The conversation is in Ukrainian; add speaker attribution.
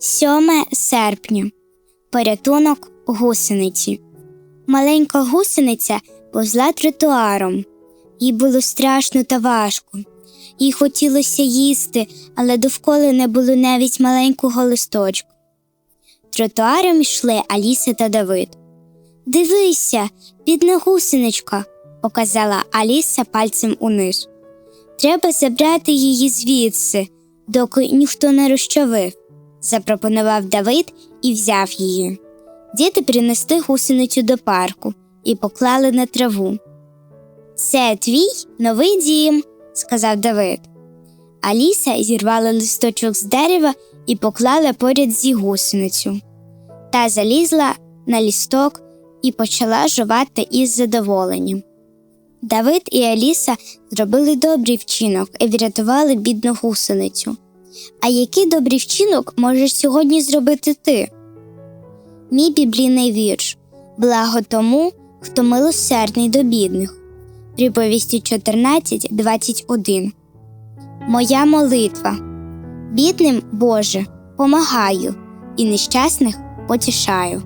Speaker 1: 7 серпня. Порятунок гусениці. Маленька гусениця повзла тротуаром. Їй було страшно та важко. Їй хотілося їсти, але довкола не було навіть маленького листочку. Тротуаром йшли Аліса та Давид. Дивися, бідна гусеничка, показала Аліса пальцем униз. Треба забрати її звідси, доки ніхто не розчавив, запропонував Давид і взяв її. Діти принесли гусеницю до парку і поклали на траву. Це твій новий дім, сказав Давид. Аліса зірвала листочок з дерева і поклала поряд зі гусеницю. Та залізла на лісток і почала жувати із задоволенням. Давид і Аліса зробили добрий вчинок і врятували бідну гусеницю. А який добрий вчинок можеш сьогодні зробити ти? Мій біблійний вірш Благо тому, хто милосердний до бідних. Приповісті 14, 21. Моя молитва. Бідним, Боже, помагаю і нещасних потішаю.